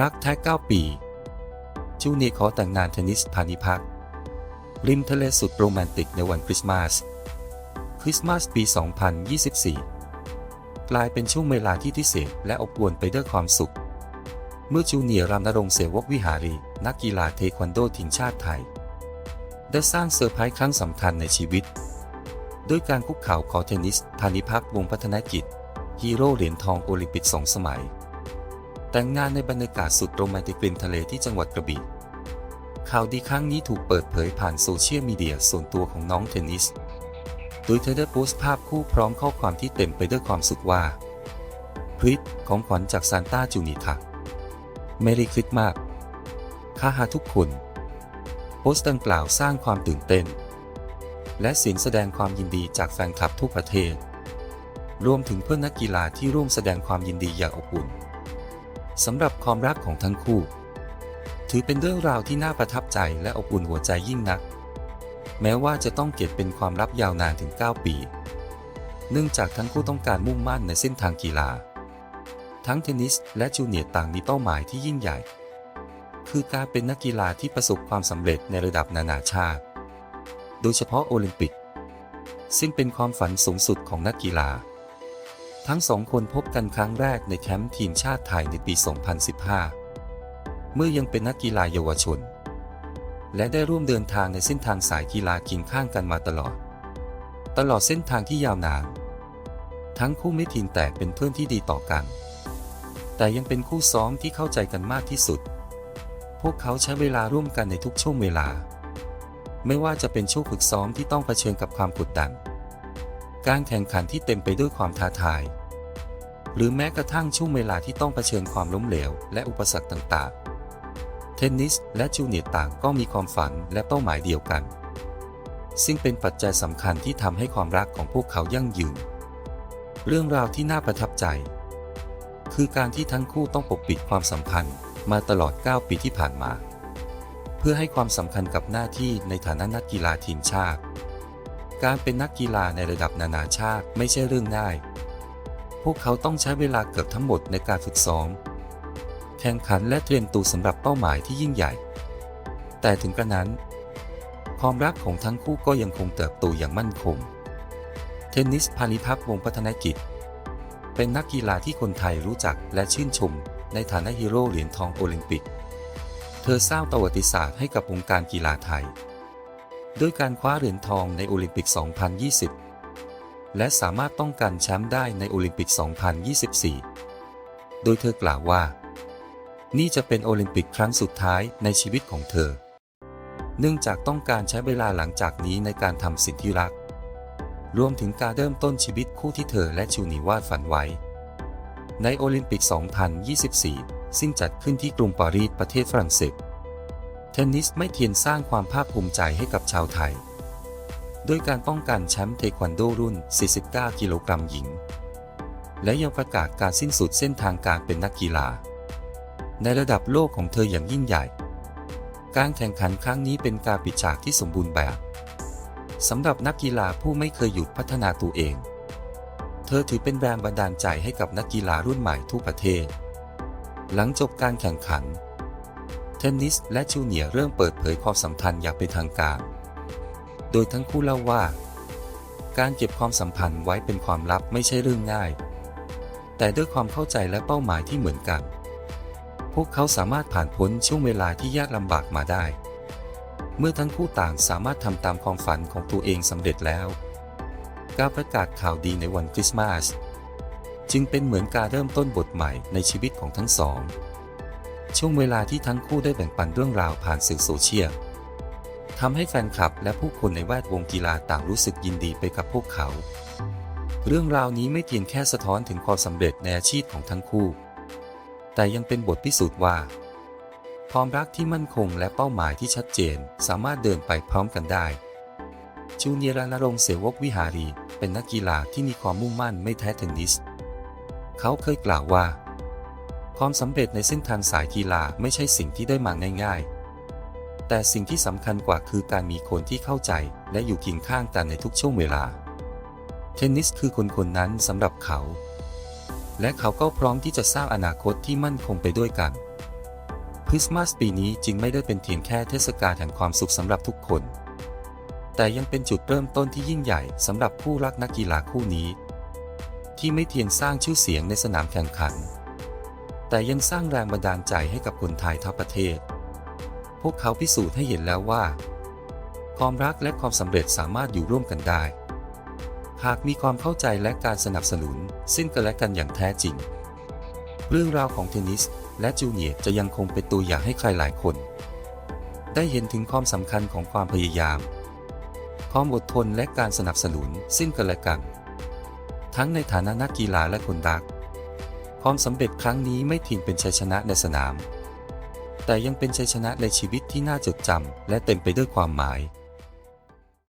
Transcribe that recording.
รักแท้9ปีจูเนียขอแต่งงานเทนนิสพานิพักริมทะเลสุดโรแมนติกในวันคริสต์มาส คริสต์มาสปี 2024 กลายเป็นช่วงเวลาที่พิเศษและอบอวลไปด้วยความสุข เมื่อจูเนียร์รามนรงเสวกวิหารี นักกีฬาเทควันโดทีมชาติไทย ได้สร้างเซอร์ไพรส์ครั้งสำคัญในชีวิต ด้วยการคุกเข่าขอเทนนิสพานิพักวงพัฒนกิจ ฮีโร่เหรียญทองโอลิมปิกสองสมัย แต่งงานในบรรยากาศสุดโรแมนติกริมทะเลที่จังหวัดกระบี่ข่าวดีครั้งนี้ถูกเปิดเผยผ่านโซเชียลมีเดียส่วนตัวของน้องเทนนิส โดยเธอได้โพสต์ภาพคู่พร้อมข้อความที่เต็มไปด้วยความสุขว่าพริตของขวัญจากซานต้าจูนิค่ะเมรีคริสต์มาสค่าหาทุกคน โพสต์ดังกล่าวสร้างความตื่นเต้น และเสียงแสดงความยินดีจากแฟนคลับทั่วประเทศ รวมถึงเพื่อนนักกีฬาที่ร่วมแสดงความยินดีอย่างอบอุ่น สำหรับความรักของทั้งคู่ ถือเป็นเรื่องราวที่น่าประทับใจและอบอุ่นหัวใจยิ่งนัก แม้ว่าจะต้องเก็บเป็นความลับยาวนานถึง 9 ปี เนื่องจากทั้งคู่ต้องการมุ่งมั่นในเส้นทางกีฬา ทั้งเทนนิสและจูเนียร์ต่างมีเป้าหมายที่ยิ่งใหญ่ คือการเป็นนักกีฬาที่ประสบความสำเร็จในระดับนานาชาติ โดยเฉพาะโอลิมปิก ซึ่งเป็นความฝันสูงสุดของนักกีฬา ทั้งสองคนพบกันครั้งแรกในแคมป์ทีมชาติไทยในปี 2015 เมื่อยังเป็นนักกีฬาเยาวชน และได้ร่วมเดินทางในเส้นทางสายกีฬาเคียงข้างกันมาตลอด ตลอดเส้นทางที่ยาวนาน ทั้งคู่ไม่ทิ้งแต่เป็นเพื่อนที่ดีต่อกัน แต่ยังเป็นคู่ซ้อมที่เข้าใจกันมากที่สุด พวกเขาใช้เวลาร่วมกันในทุกช่วงเวลา ไม่ว่าจะเป็นช่วงฝึกซ้อมที่ต้องเผชิญกับความกดดัน การแข่งขันที่เต็มไปด้วยความท้าทาย หรือแม้กระทั่งช่วงเวลาที่ต้องเผชิญความล้มเหลว และอุปสรรคต่างๆ เทนนิสและจูเนียร์ต่างก็มีความฝันและเป้าหมายเดียวกัน ซึ่งเป็นปัจจัยสำคัญที่ทำให้ความรักของพวกเขายั่งยืน เรื่องราวที่น่าประทับใจ คือการที่ทั้งคู่ต้องปกปิดความสัมพันธ์มาตลอด 9 ปีที่ผ่านมา เพื่อให้ความสำคัญกับหน้าที่ในฐานะนักกีฬาทีมชาติ การเป็นนักกีฬาในระดับนานาชาติไม่ใช่เรื่องง่าย พวกเขาต้องใช้เวลาเกือบทั้งหมดในการฝึกซ้อม แข่งขันและเตรียมตัวสำหรับเป้าหมายที่ยิ่งใหญ่ แต่ถึงกระนั้น ความรักของทั้งคู่ก็ยังคงเติบโตอย่างมั่นคง เทนนิสพานิพักวงพัฒนกิจ เป็นนักกีฬาที่คนไทยรู้จักและชื่นชม ในฐานะฮีโร่เหรียญทองโอลิมปิก เธอสร้างประวัติศาสตร์ให้กับวงการกีฬาไทย ด้วยการคว้าเหรียญทองในโอลิมปิก 2020 และสามารถป้องกันแชมป์ได้ในโอลิมปิก 2024 โดยเธอกล่าวว่า นี่จะเป็นโอลิมปิกครั้งสุดท้ายในชีวิตของเธอ เนื่องจากต้องการใช้เวลาหลังจากนี้ในการทำสิ่งที่รัก รวมถึงการเริ่มต้นชีวิตคู่ที่เธอและชูนีวาดฝันไว้ ในโอลิมปิก 2024 ซึ่งจัดขึ้นที่กรุงปารีสประเทศฝรั่งเศส เทนนิสไม่เพียงสร้างความภาคภูมิใจให้กับชาวไทย ด้วยการป้องกันแชมป์เทควันโดรุ่น 49 กิโลกรัมหญิง และยังประกาศการสิ้นสุดเส้นทางการเป็นนักกีฬา ในระดับโลกของเธออย่างยิ่งใหญ่ การแข่งขันครั้งนี้เป็นการปิดฉากที่สมบูรณ์แบบสำหรับนักกีฬาผู้ไม่เคยหยุดพัฒนาตัวเอง เธอถือเป็นแรงบันดาลใจให้กับนักกีฬารุ่นใหม่ทั่วประเทศ หลังจบการแข่งขัน เทนนิสและจูเนียเริ่มเปิดเผยความสัมพันธ์อย่างเป็นทางการ โดยทั้งคู่เล่าว่า การเก็บความสัมพันธ์ไว้เป็นความลับไม่ใช่เรื่องง่าย แต่ด้วยความเข้าใจและเป้าหมายที่เหมือนกัน พวกเขาสามารถผ่านพ้นช่วงเวลาที่ยากลำบากมาได้ เมื่อทั้งคู่ต่างสามารถทำตามความฝันของตัวเองสำเร็จแล้ว การประกาศข่าวดีในวันคริสต์มาสจึงเป็นเหมือนการเริ่มต้นบทใหม่ในชีวิตของทั้งสอง ช่วงเวลาที่ทั้งคู่ได้แบ่งปันเรื่องราวผ่านสื่อโซเชียลทำให้แฟนคลับและผู้คนในแวดวงกีฬาต่างรู้สึกยินดีไปกับพวกเขา เรื่องราวนี้ไม่เพียงแค่สะท้อนถึงความสำเร็จในอาชีพของทั้งคู่ แต่ยังเป็นบทพิสูจน์ว่า ความรักที่มั่นคงและเป้าหมายที่ชัดเจนสามารถเดินไปพร้อมกันได้จูเนียร์นรงเสวกวิหารี เป็นนักกีฬาที่มีความมุ่งมั่นไม่แท้เทนนิส เขาเคยกล่าวว่า ความสำเร็จในเส้นทางสายกีฬาไม่ใช่สิ่งที่ได้มาง่ายๆ แต่สิ่งที่สำคัญกว่าคือการมีคนที่เข้าใจและอยู่เคียงข้างกันในทุกช่วงเวลา เทนนิสคือคนคนนั้นสำหรับเขา และเขาก็พร้อมที่จะสร้างอนาคตที่มั่นคงไปด้วยกันริสต์มาสปีนี้จึงไม่ได้เป็นเพียงแค่เทศกาลแห่งความสุขสำหรับทุกคน แต่ยังเป็นจุดเริ่มต้นที่ยิ่งใหญ่สำหรับคู่รักนักกีฬาคู่นี้ ที่ไม่เพียงสร้างชื่อเสียงในสนามแข่งขัน แต่ยังสร้างแรงบันดาลใจให้กับคนไทยทั้งประเทศ พวกเขาพิสูจน์ให้เห็นแล้วว่า ความรักและความสำเร็จสามารถอยู่ร่วมกันได้ หากมีความเข้าใจและการสนับสนุน ซึ่งกันและกันอย่างแท้จริง เรื่องราวของเทนนิส และจูเนียร์จะยังคงเป็นตัวอย่างให้ใครหลายคน ได้เห็นถึงความสำคัญของความพยายาม ความอดทนและการสนับสนุนซึ่งกันและกัน ทั้งในฐานะนักกีฬาและคนรัก ความสำเร็จครั้งนี้ไม่เพียงเป็นชัยชนะในสนาม แต่ยังเป็นชัยชนะในชีวิตที่น่าจดจำและเต็มไปด้วยความหมาย